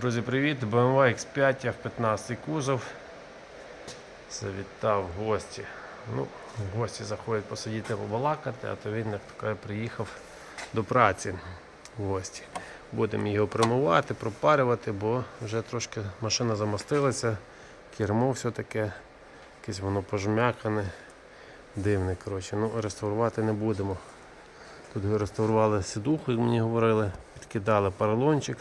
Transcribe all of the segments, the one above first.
Друзі, привіт! BMW X5 F15 кузов. Завітав в гості. Ну, в гості заходять посидіти побалакати, а то він як то каже, приїхав до праці в гості. Будемо його промивати, пропарювати, бо вже трошки машина замостилася, кермо все таке, якесь воно пожмякане, дивне. коротше. Ну, реставрувати не будемо. Тут реставрували сідуху, як мені говорили, підкидали поролончик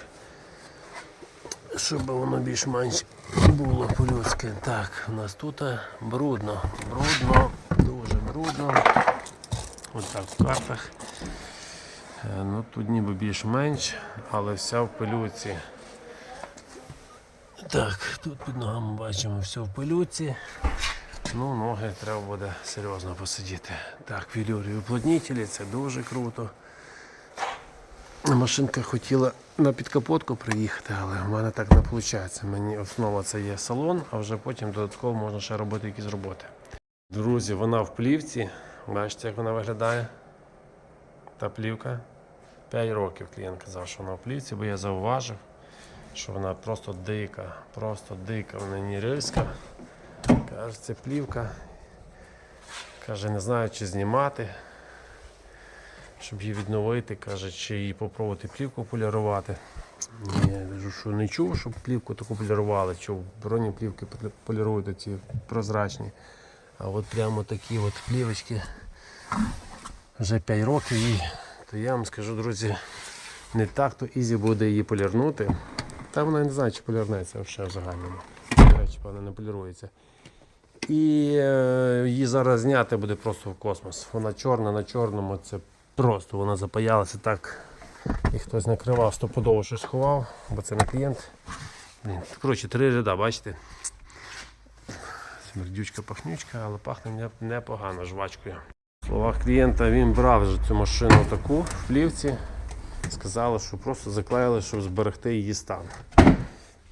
щоб воно більш-менш було по-людськи. Так, у нас тут брудно, брудно, дуже брудно. Ось так в картах. Е, Ну, тут ніби більш-менш, але вся в пилюці. Так, тут під ногами бачимо все в пилюці. Ну, ноги треба буде серйозно посидіти. Так, філюрі уплотнітелі, це дуже круто. Машинка хотіла на підкапотку приїхати, але в мене так не виходить. Мені основа це є салон, а вже потім додатково можна ще робити якісь роботи. Друзі, вона в плівці. Бачите, як вона виглядає? Та плівка. 5 років клієнт казав, що вона в плівці, бо я зауважив, що вона просто дика, просто дика, вона не рильська. Каже, це плівка. Каже, не знаю, чи знімати щоб її відновити, каже, чи її попробувати плівку полярувати. Я що не чув, щоб плівку таку полярували, що броні плівки полі- полірують ці прозрачні. А от прямо такі от плівочки вже 5 років їй, то я вам скажу, друзі, не так то ізі буде її полірнути. Та вона не знає, чи полірнеться взагалі загальному. До речі, вона не полірується. І е, її зараз зняти буде просто в космос. Вона чорна на чорному, це просто вона запаялася так. І хтось накривав, стопудово щось ховав, бо це не клієнт. Коротше, три ряда, бачите? Смердючка пахнючка, але пахне непогано жвачкою. В словах клієнта він брав вже цю машину таку в плівці. Сказали, що просто заклеїли, щоб зберегти її стан.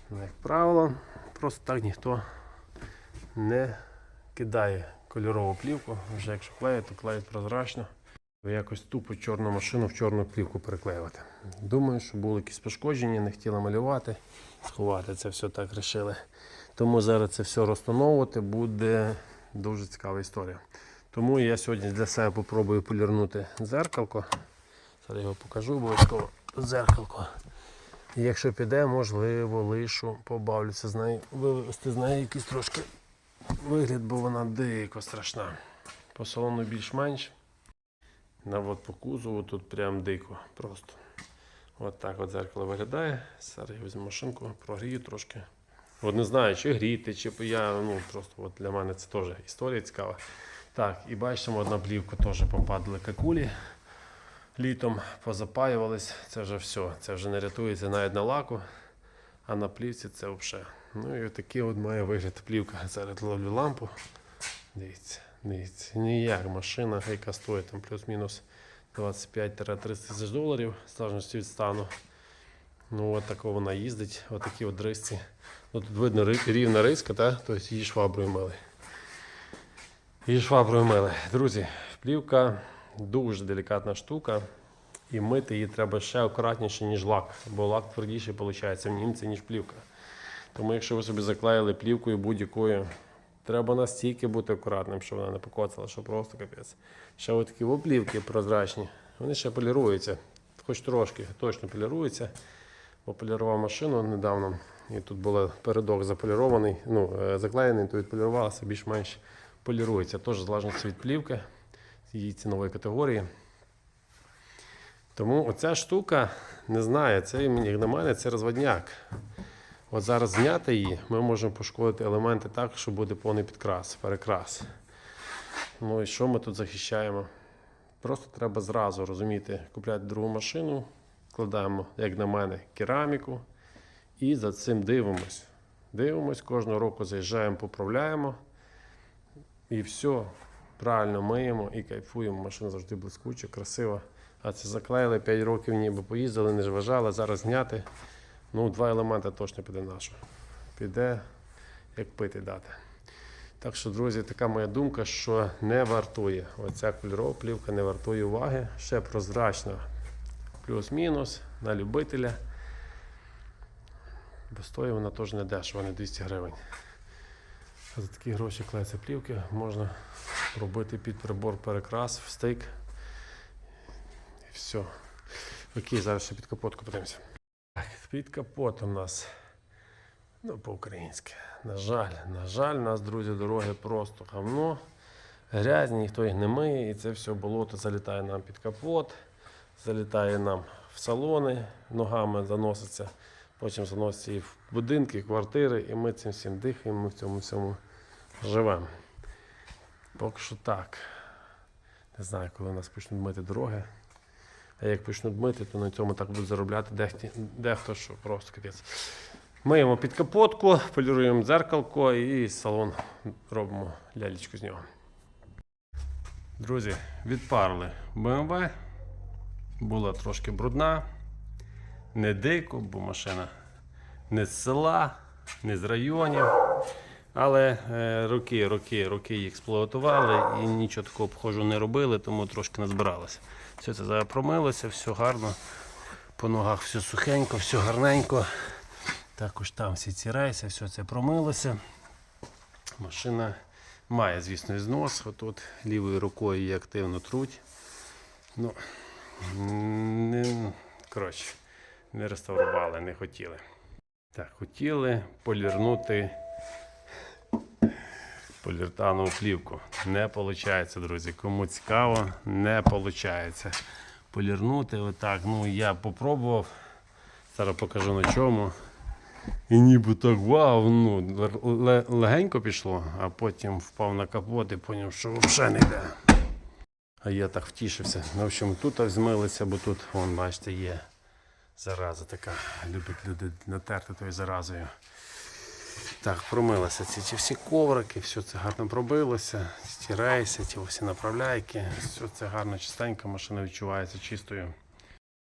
Ну, Як правило, просто так ніхто не кидає кольорову плівку. Вже якщо клеїть, то клеїть прозрачно. Якось тупо чорну машину в чорну плівку переклеювати. Думаю, що були якісь пошкодження, не хотіли малювати, сховати це все так вирішили. Тому зараз це все розстановувати буде дуже цікава історія. Тому я сьогодні для себе попробую полірнути дзеркалко. Зараз його покажу обов'язково дзеркалко. І якщо піде, можливо, лишу, побавлюся з нею, вивести з неї якийсь трошки вигляд, бо вона дико страшна. По салону більш-менш. На от по кузову тут прям дико. Просто. От так от зеркало виглядає. Зараз я візьму машинку, прогрію трошки. От не знаю, чи гріти, чи я. Ну просто от для мене це теж історія цікава. Так, і бачимо, одна плівка теж попадали какулі. Літом позапаювались, це вже все. Це вже не рятується навіть на лаку, а на плівці це взагалі. Ну і такий от має вигляд плівка. Зараз ловлю лампу. Дивіться, дивіться. Ніяк машина, яка стоїть там плюс-мінус 25-30 тисяч доларів, залежності від стану. Ну, от тако вона їздить, отакі от дрисці. Ну, тут видно рівна риска, та? тобто її шваброю мили. Її шваброю мили. Друзі, плівка дуже делікатна штука. І мити її треба ще акуратніше, ніж лак, бо лак твердіший виходить в німці, ніж плівка. Тому якщо ви собі заклеїли плівкою будь-якою, треба настільки бути акуратним, щоб вона не покоцала, що просто капець. Ще от такі оплівки прозрачні, вони ще поліруються, хоч трошки, точно поліруються. Бо полірував машину недавно, і тут був передок заполірований, ну, е, заклеєний, то відполірувалося, більш-менш полірується. Теж залежно від плівки, її цінової категорії. Тому оця штука, не знаю, це як на мене, це розводняк. От зараз зняти її, ми можемо пошкодити елементи так, що буде повний підкрас, перекрас. Ну і що ми тут захищаємо? Просто треба зразу розуміти, купляти другу машину, складаємо, як на мене, кераміку і за цим дивимось. Дивимось, кожного року заїжджаємо, поправляємо. І все, правильно миємо і кайфуємо. Машина завжди блискуча, красива. А це заклеїли 5 років, ніби поїздили, не вважали, зараз зняти. Ну, два елементи точно піде нашу. Піде, як пити дати. Так що, друзі, така моя думка, що не вартує. Оця кольорова плівка не вартує уваги. Ще прозрачна. Плюс-мінус на любителя. Бо стоїть вона теж не дешево, не 200 гривень. За такі гроші клеїться плівки можна робити під прибор перекрас в. І все. Окей, зараз ще під капотку подивимося. Під капотом у нас. Ну, по-українськи. На жаль, на жаль, у нас, друзі, дороги просто говно. Грязні, ніхто їх не миє, і це все болото залітає нам під капот, залітає нам в салони, ногами заноситься, потім заноситься і в будинки, і квартири, і ми цим всім дихаємо, ми в цьому всьому живемо. Поки що так. Не знаю, коли нас почнуть мити дороги. А як почнуть мити, то на цьому так будуть заробляти дехті, дехто, що просто капець. Миємо під капотку, поліруємо дзеркалко і салон робимо лялечку з нього. Друзі, відпарили BMW. Була трошки брудна, не дико, бо машина не з села, не з районів. Але е, роки, роки, роки її експлуатували і нічого такого обхожу не робили, тому трошки назбиралося. Все це зараз промилося, все гарно. По ногах все сухенько, все гарненько. Також там всі ці рейси, все це промилося. Машина має, звісно, знос. Отут лівою рукою її активно труть. Ну, не, коротше, не реставрували, не хотіли. Так, хотіли полірнути поліртанову плівку. Не виходить, друзі. Кому цікаво, не виходить. Полірнути отак. Ну, я попробував. Зараз покажу на чому. І ніби так вау, ну, легенько пішло, а потім впав на капот і зрозумів, що взагалі не йде. А я так втішився. Ну, в общем, тут змилися, бо тут, вон, бачите, є зараза така. Люблять люди натерти тою заразою. Так, промилися ці, ці всі коврики, все це гарно пробилося, ці ці всі направляйки, все це гарно, чистенько, машина відчувається чистою.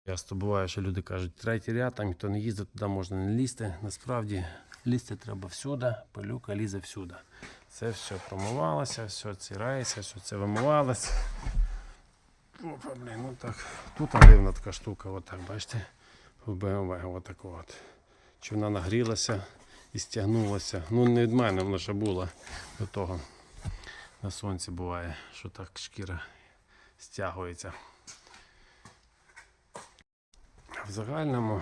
Часто буває, що люди кажуть, третій ряд, там ніхто не їздить, туди можна не лізти. Насправді лізти треба всюди, пилюка лізе всюди. Це все промивалося, все ці рейси, все це вимивалося. Опа, блін, ну так. Тут дивна така штука, отак, бачите, в BMW, отак от. Чи вона нагрілася і стягнулася. Ну, не від мене, вона ще була до того. На сонці буває, що так шкіра стягується. В загальному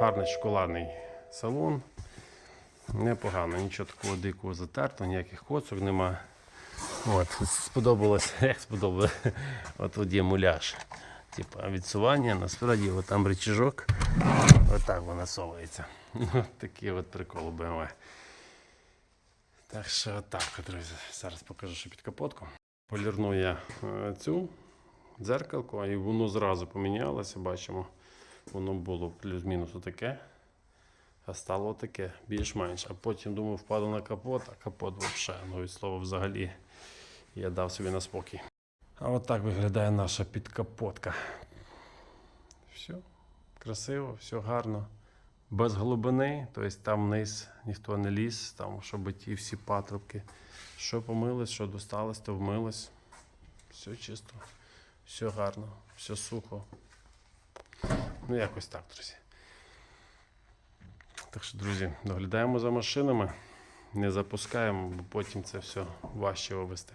гарний шоколадний салон. Непогано, нічого такого дикого затертого, ніяких коцок нема. От, сподобалось, як сподобалось, от є муляж. Типа відсування, насправді там рычажок, отак вона совується. От Такий от прикол у BMW. Так що отак, друзі. Зараз покажу, що під капотку. Полірну я е, цю дзеркалку, і воно зразу помінялося, бачимо. Воно було плюс-мінус отаке, а стало таке, більш-менш. А потім думаю, впаду на капот, а капот взагалі, ну від слова взагалі я дав собі на спокій. А от так виглядає наша підкапотка. Все, красиво, все гарно. Без глибини, тобто там вниз ніхто не ліз, там, щоб ті всі патрубки. Що помилось, що досталось, то вмилось. Все чисто, все гарно, все сухо. Ну, якось так, друзі. Так що, друзі, доглядаємо за машинами, не запускаємо, бо потім це все важче вивезти.